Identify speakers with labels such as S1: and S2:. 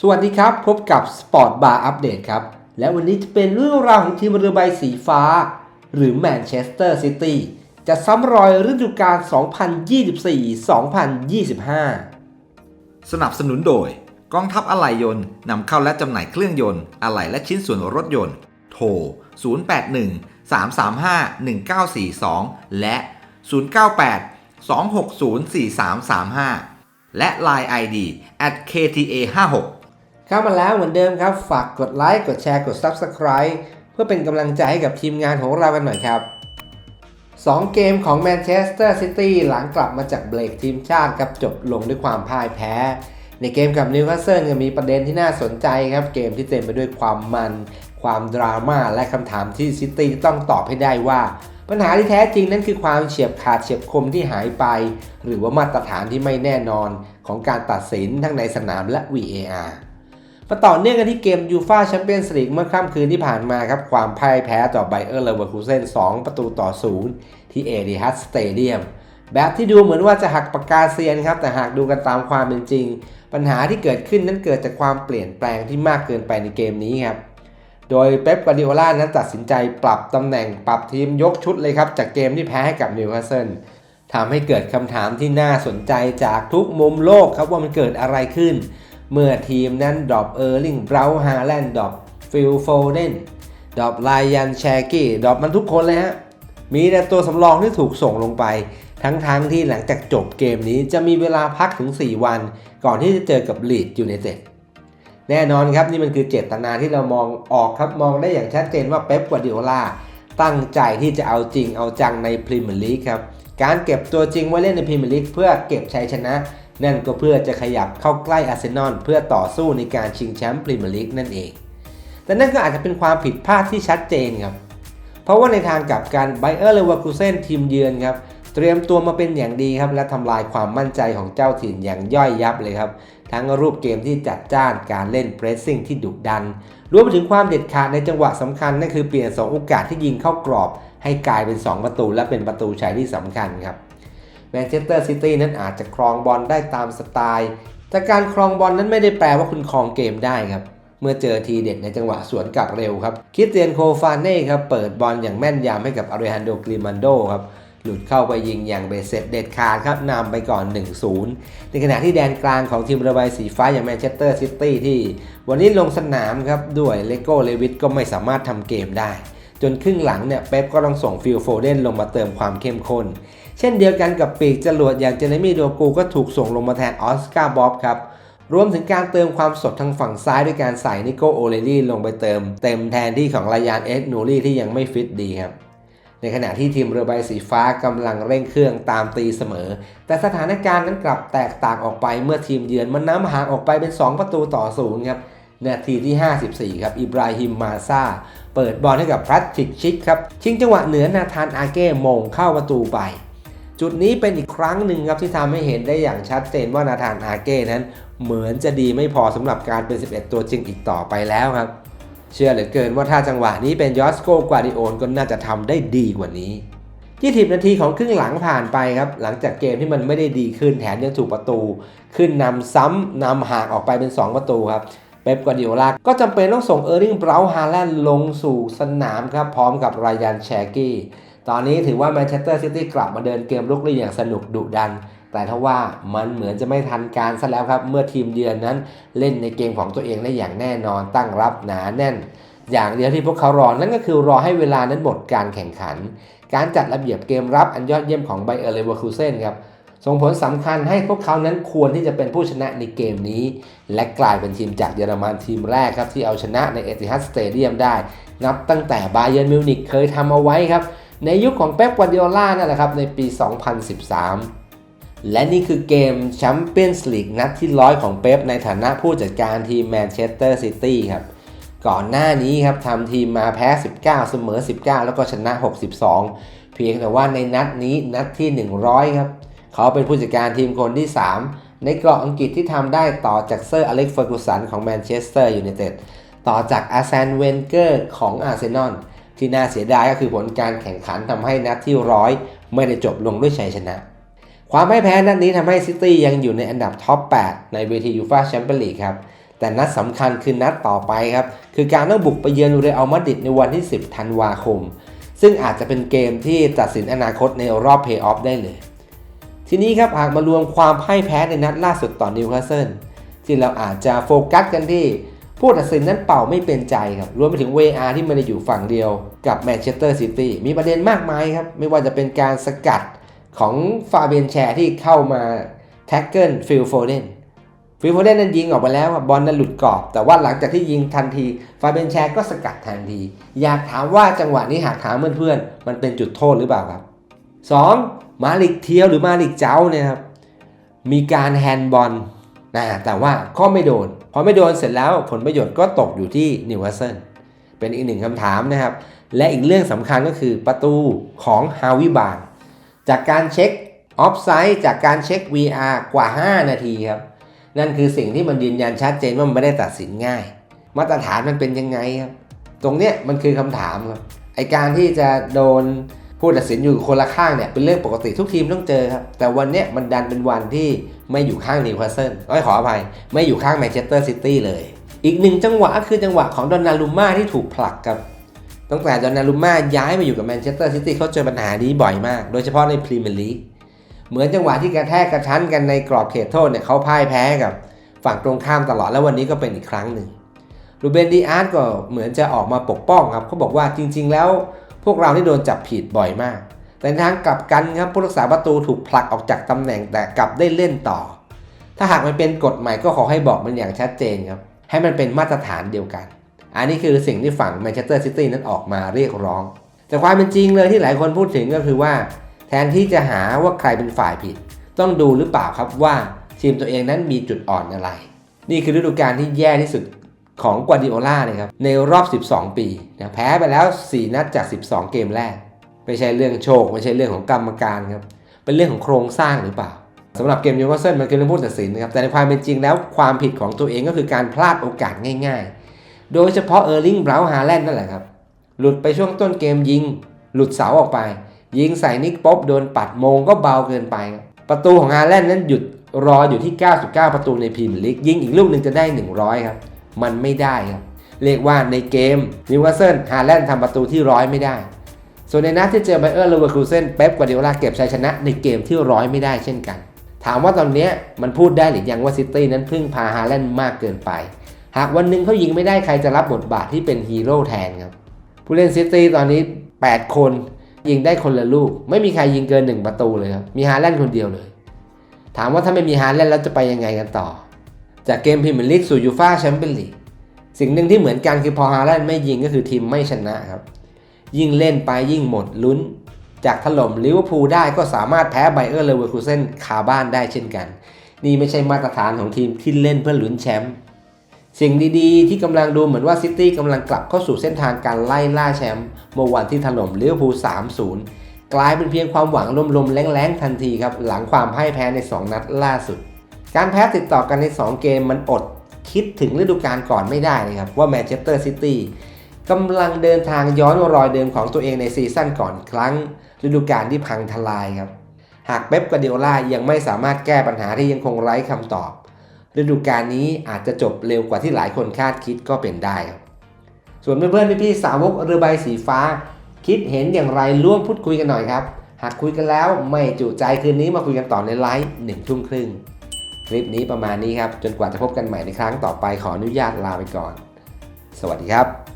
S1: สวัสดีครับ พบกับ Sport Bar Update ครับ และวันนี้จะเป็นเรื่องราวของทีมเรือใบสีฟ้า หรือแมนเชสเตอร์ซิตี้จะซ้ำรอยฤดูกาล 2024-2025
S2: สนับสนุนโดย กองทัพอะไหล่ยนต์นำเข้าและจำหน่ายเครื่องยนต์อะไหล่และชิ้นส่วนรถยนต์ โทร 081 335 1942 และ 098 260 4335 และ Line ID at kta 56
S1: เข้ามาแล้วเหมือนเดิมครับ ฝากกดไลค์กดแชร์กด Subscribe เพื่อเป็นกำลังใจให้กับทีมงานของเรากันหน่อยครับ 2 เกมของแมนเชสเตอร์ซิตี้หลังกลับมาจากเบรกทีมชาติครับจบลงด้วยความพ่ายแพ้ ในเกมกับนิวคาสเซิลก็มีประเด็นที่น่าสนใจครับ เกมที่เต็มไปด้วยความมัน ความดราม่าและคำถามที่ซิตี้ต้องตอบให้ได้ว่า ปัญหาที่แท้จริงนั้นคือความเฉียบขาดเฉียบคมที่หายไป หรือว่ามาตรฐานที่ไม่แน่นอนของการตัดสินทั้งในสนามและ VAR มาต่อเนื่องกันที่เกมยูฟาแชมเปี้ยนส์ลีกเมื่อค่ำคืนที่ผ่านมาครับ ความพ่ายแพ้ต่อไบเออร์เลเวอร์คูเซน2ประตูต่อ 0 ที่เอดิฮัสสเตเดียมแบบที่ดูเหมือนว่าจะหักปากกาเซียนครับ แต่หากดูกันตามความเป็นจริง ปัญหาที่เกิดขึ้นนั้นเกิดจากความเปลี่ยนแปลงที่มากเกินไปในเกมนี้ครับ โดยเป๊ปกวาดิโอลานั้นตัดสินใจปรับตำแหน่งปรับทีมยกชุดเลยครับ จากเกมที่แพ้ให้กับนิวคาสเซิลทำให้เกิดคำถามที่น่าสนใจจากทุกมุมโลกครับว่ามันเกิดอะไรขึ้น เมื่อทีมนั้นดรอปเออร์ลิงเบราฮาแลนด์ดรอปฟิลโฟเดนดรอปไลยันแชกี้ดรอปมันทุกคนเลยฮะ มีแต่ตัวสำรองที่ถูกส่งลงไป ทั้งๆทที่หลังจากจบเกมนี้จะมีเวลาพักถึง 4 วัน ก่อนที่จะเจอกับลีดยูไนเต็ดแน่นอนครับนี่มันคือเจตนาที่เรามองออกครับมองได้อย่างชัดเจนว่าเป๊ปกวาร์ดิโอลาตั้งใจที่จะเอาจริงเอาจังในพรีเมียร์ลีกครับ การเก็บตัวจริงไว้เล่นในพรีเมียร์ลีกเพื่อเก็บชัยชนะ นั่นก็เพื่อจะขยับเข้าใกล้อาร์เซนอลเพื่อต่อสู้ในการชิงแชมป์พรีเมียร์ลีกนั่นเอง แต่นั่นก็อาจจะเป็นความผิดพลาดที่ชัดเจนครับ เพราะว่าในทางกลับกันไบเออร์เลวอร์คูเซนทีมเยือนครับเตรียมตัวมาเป็นอย่างดีครับ และทำลายความมั่นใจของเจ้าถิ่นอย่างย่อยยับเลยครับ ทั้งรูปเกมที่จัดจ้านการเล่นเพรสซิ่งที่ดุดัน รวมไปถึงความเด็ดขาดในจังหวะสำคัญ นั่นคือเปลี่ยน 2 โอกาสที่ยิงเข้ากรอบ ให้กลายเป็น 2 ประตู และเป็นประตูชัยที่สำคัญครับ แมนเชสเตอร์ซิตี้นั้นอาจจะครองบอลได้ตามสไตล์แต่การครองบอลนั้นไม่ได้แปลว่าคุณครองเกมได้ครับ เมื่อเจอทีเด็ดในจังหวะสวนกลับเร็วครับคิดเตียนโคฟานเน่ครับเปิดบอลอย่างแม่นยำให้กับอาริฮันโดกริมันโดครับหลุดเข้าไปยิงอย่างเบสเซ็ตเด็ดขาดครับนำไปก่อน 1-0 ในขณะที่แดนกลางของทีมระบายสีฟ้าอย่างแมนเชสเตอร์ซิตี้ที่ วันนี้ลงสนามครับด้วยเลโก้เลวิตก็ไม่สามารถทำเกมได้ จนครึ่งหลังเนี่ยเป๊ปก็ต้องส่งฟิลโฟเดนลงมาเติมความเข้มข้น เช่นเดียวกันกับปีกจรวดอย่างเจเรมี่โดกูก็ถูกส่งลงมาแทนออสการ์บ๊อบครับรวมถึงการเติมความสดทางฝั่งซ้ายด้วยการใส่นิโกโอเลลี่ลงไปเติม เต็มแทนที่ของรายานเอ็ดนูรี่ที่ยังไม่ฟิตดีครับในขณะที่ทีมเรือใบสีฟ้ากำลังเร่งเครื่องตามตีเสมอ แต่สถานการณ์นั้นกลับแตกต่างออกไปเมื่อทีมเยือนมันน้ำห่างออกไปเป็น 2 ประตูต่อศูนย์ครับ นาทีที่ 54 ครับ อิบราฮิมมาซาเปิดบอลให้กับพรัตชิกชิกครับ ชิงจังหวะเหนือนาธานอาเก้มงเข้าประตูไป จุดนี้เป็นอีกครั้งหนึ่งครับที่ทำให้เห็นได้อย่างชัดเจนว่านาธานอาเก้นั้น เหมือนจะดีไม่พอสำหรับการเป็น 11 ตัวจริงอีกต่อไปแล้วครับ เชื่อเหลือเกินว่าถ้าจังหวะนี้เป็นยอสโกกวาดิโอนก็น่าจะทำได้ดีกว่านี้ที่ทีนาทีของครึ่งหลังผ่านไปครับ หลังจากเกมที่มันไม่ได้ดีขึ้นแถมยังถูกประตู ขึ้นนำซ้ำนำห่างออกไปเป็น 2 ประตูครับ เป๊ปกวาดิโอลาก็จำเป็นต้องส่งเออร์ลิงเบราฮาแลนด์ลงสู่สนามครับ พร้อมกับรายานแชกี้ ตอนนี้ถือว่าแมนเชสเตอร์ซิตี้กลับมาเดินเกมลุกได้อย่างสนุกดุดัน แต่ถ้าว่ามันเหมือนจะไม่ทันการซะแล้วครับ เมื่อทีมเยือนนั้นเล่นในเกมของตัวเองได้อย่างแน่นอนตั้งรับหนาแน่น อย่างเดียวที่พวกเขารอนั่นก็คือรอให้เวลานั้นหมดการแข่งขัน การจัดระเบียบเกมรับอันยอดเยี่ยมของไบเออร์เลเวอร์คูเซนครับ ส่งผลสำคัญให้พวกเขานั้นควรที่จะเป็นผู้ชนะในเกมนี้ และกลายเป็นทีมจากเยอรมันทีมแรกครับที่เอาชนะในเอติฮัดสเตเดียมได้ นับตั้งแต่บาเยิร์นมิวนิกเคยทำเอาไว้ครับ ในยุคของเป๊ปกวาร์ดิโอลานั่นแหละครับในปี 2013 และนี่คือเกมแชมเปี้ยนส์ลีกนัดที่ร้อยของเป๊ปในฐานะผู้จัดการทีมแมนเชสเตอร์ซิตี้ครับก่อนหน้านี้ครับทำทีมมาแพ้ 19 เสมอ 19 แล้วก็ชนะ 62 เพียงแต่ว่าในนัดนี้นัดที่ 100 ครับ เขาเป็นผู้จัดการทีมคนที่ 3 ในเกราะอังกฤษที่ทำได้ต่อจากเซอร์อเล็กซ์เฟอร์กูสันของแมนเชสเตอร์ยูไนเต็ดต่อจากอาร์เซนเวนเกอร์ของอาร์เซนอลที่น่าเสียดายก็คือผลการแข่งขันทำให้นัดที่ร้อยไม่ได้จบลงด้วยชัยชนะ ความไม่แพ้นัดนี้ทำให้ซิตี้ยังอยู่ในอันดับท็อป 8 ในเวทียูฟาแชมเปี้ยนลีกครับแต่นัดสำคัญคือนัดต่อไปครับ คือการต้องบุกไปเยือนเรอัลมาดริดในวันที่ 10 ธันวาคม ซึ่งอาจจะเป็นเกมที่ตัดสินอนาคตในรอบเพย์ออฟได้เลย ทีนี้ครับหากมารวมความพ่ายแพ้ในนัดล่าสุดต่อนิวคาสเซิลที่เราอาจจะโฟกัสกันที่ผู้ตัดสินนั้นเป่าไม่เป็นใจครับรวมไปถึง VAR ที่มันได้อยู่ฝั่งเดียวกับแมนเชสเตอร์ซิตี้มีประเด็นมากมายครับ ไม่ว่าจะเป็นการสกัดของฟาเบียนแชร์ที่เข้ามาแท็กเกิลฟิลโฟเดนฟิลโฟเดนนั้นยิงออกไปแล้วครับบอลนั้นหลุดกรอบ แต่ว่าหลังจากที่ยิงทันที ฟาเบียนแชร์ก็สกัดทันที อยากถามว่าจังหวะนี้หากถามเพื่อนๆมันเป็นจุดโทษหรือเปล่าครับ 2. มาลิกเทียวหรือมาลิกเจ้าเนี่ยครับมีการแฮนด์บอลนะแต่ว่าก็ไม่โดน พอไม่โดนเสร็จแล้วผลประโยชน์ก็ตกอยู่ที่นิวคาสเซิลเป็นอีกหนึ่งคำถามนะครับ และอีกเรื่องสำคัญก็คือประตูของฮาวิบานจากการเช็คออฟไซด์จากการเช็ค VR กว่า 5 นาทีครับ นั่นคือสิ่งที่มันยืนยันชัดเจนว่ามันไม่ได้ตัดสินง่าย มาตรฐานมันเป็นยังไงครับ ตรงเนี้ยมันคือคำถามครับไอการที่จะโดน ผู้ตัดสินอยู่คนละข้างเนี่ยเป็นเรื่องปกติทุกทีมต้องเจอครับ แต่วันเนี้ยมันดันเป็นวันที่ไม่อยู่ข้างนิวคาสเซิลอ้ยขออภัย ไม่อยู่ข้างแมนเชสเตอร์ซิตี้เลย อีกหนึ่งจังหวะคือจังหวะของดอนนารุม่าที่ถูกผลักครับตั้งแต่ดอนนารุมม่าย้ายมาอยู่กับแมนเชสเตอร์ซิตี้เขาเจอปัญหานี้บ่อยมาก โดยเฉพาะในพรีเมียร์ลีกเหมือนจังหวะที่กระแทกกระชั้นกันในกรอบเขตโทษเนี่ยเขาพ่ายแพ้กับฝั่งตรงข้ามตลอดแล้ววันนี้ก็เป็นอีกครั้งหนึ่งรูเบนดีอาร์ตก็เหมือนจะออกมาปกป้องครับเขาบอกว่าจริง ๆ แล้ว พวกเราที่โดนจับผิดบ่อยมาก แต่ทางกลับกันครับผู้รักษาประตูถูกผลักออกจากตำแหน่งแต่กลับได้เล่นต่อ ถ้าหากมันเป็นกฎใหม่ก็ขอให้บอกมันอย่างชัดเจนครับ ให้มันเป็นมาตรฐานเดียวกัน อันนี้คือสิ่งที่ฝั่งแมนเชสเตอร์ซิตี้นั้นออกมาเรียกร้อง แต่ความเป็นจริงเลยที่หลายคนพูดถึงก็คือว่า แทนที่จะหาว่าใครเป็นฝ่ายผิด ต้องดูหรือเปล่าครับว่าทีมตัวเองนั้นมีจุดอ่อนอะไร นี่คือฤดูกาลที่แย่ที่สุด ของกวาดิโอล่านะครับในรอบ 12 ปีนะแพ้ไปแล้ว 4 นัดจาก 12 เกมแรก ไม่ใช่เรื่องโชค ไม่ใช่เรื่องของกรรมการครับเป็นเรื่องของโครงสร้างหรือเปล่าสำหรับเกมนิวคาสเซิลมันคือเรื่องผู้ตัดสินนะครับแต่ในความเป็นจริงแล้วความผิดของตัวเองก็คือการพลาดโอกาสง่าย ๆ โดยเฉพาะเออร์ลิงบราวน์ฮาแลนด์นั่นแหละครับหลุดไปช่วงต้นเกมยิง หลุดเสาออกไป ยิงใส่นิกป๊อบโดนปัดมงก็เบาเกินไป ประตูของฮาแลนด์นั้นหยุดรออยู่ที่ 99 ประตูในพรีเมียร์ลีกยิงอีกลูกหนึ่งจะได้ 100 ครับ มันไม่ได้ครับเรียกว่าในเกมนิวคาสเซิลฮาแลนด์ทำประตูที่ร้อยไม่ได้ ส่วนในนัดที่เจอไบเออร์เลเวอร์คูเซนเป๊ปกวาดิโอลาเก็บชัยชนะในเกมที่ร้อยไม่ได้เช่นกัน ถามว่าตอนนี้มันพูดได้หรือยังว่าซิตี้นั้นพึ่งพาฮาแลนด์มากเกินไป หากวันหนึ่งเขายิงไม่ได้ใครจะรับบทบาทที่เป็นฮีโร่แทนครับผู้เล่นซิตี้ตอนนี้ 8 คนยิงได้คนละลูก ไม่มีใครยิงเกิน 1 ประตูเลยครับมีฮาแลนด์คนเดียวเลย ถามว่าถ้าไม่มีฮาแลนด์แล้วจะไปยังไงกันต่อ จากเกมพรีเมียร์ลีกสู่ยูฟ่าแชมเปี้ยนลีกสิ่งหนึ่งที่เหมือนกันคือพอฮาแลนด์ไม่ยิงก็คือทีมไม่ชนะครับ ยิ่งเล่นไปยิ่งหมดลุ้น จากถล่มลิเวอร์พูลได้ก็สามารถแพ้ไบเออร์เลเวอร์คูเซนคาบ้านได้เช่นกัน นี่ไม่ใช่มาตรฐานของทีมที่เล่นเพื่อลุ้นแชมป์สิ่งดีๆ ที่กำลังดูเหมือนว่าซิตี้กำลังกลับเข้าสู่เส้นทางการไล่ล่าแชมป์เมื่อวันที่ถล่มลิเวอร์พูล 3-0 กลายเป็นเพียงความหวังลมๆแรงๆทันทีครับหลังความพ่ายแพ้ใน 2 นัดล่าสุด การแพ้ติดต่อกันใน 2 เกมมันอดคิดถึงฤดูกาลก่อนไม่ได้เลยครับ ว่าแมนเชสเตอร์ซิตี้กำลังเดินทางย้อนรอยเดิมของตัวเองในซีซั่นก่อนครั้ง ฤดูกาลที่พังทลายครับ หากเป๊ปกวาร์ดิโอลายังไม่สามารถแก้ปัญหาที่ยังคงไร้คำตอบ ฤดูกาลนี้อาจจะจบเร็วกว่าที่หลายคนคาดคิดก็เป็นได้ครับส่วนเพื่อนๆพี่ๆสาวกเรือใบสีฟ้า คิดเห็นอย่างไรร่วมพูดคุยกันหน่อยครับ หากคุยกันแล้วไม่จุใจคืนนี้มาคุยกันต่อในไลฟ์หนึ่งทุ่มครึ่ง คลิปนี้ประมาณนี้ครับ จนกว่าจะพบกันใหม่ในครั้งต่อไปขออนุญาตลาไปก่อน สวัสดีครับ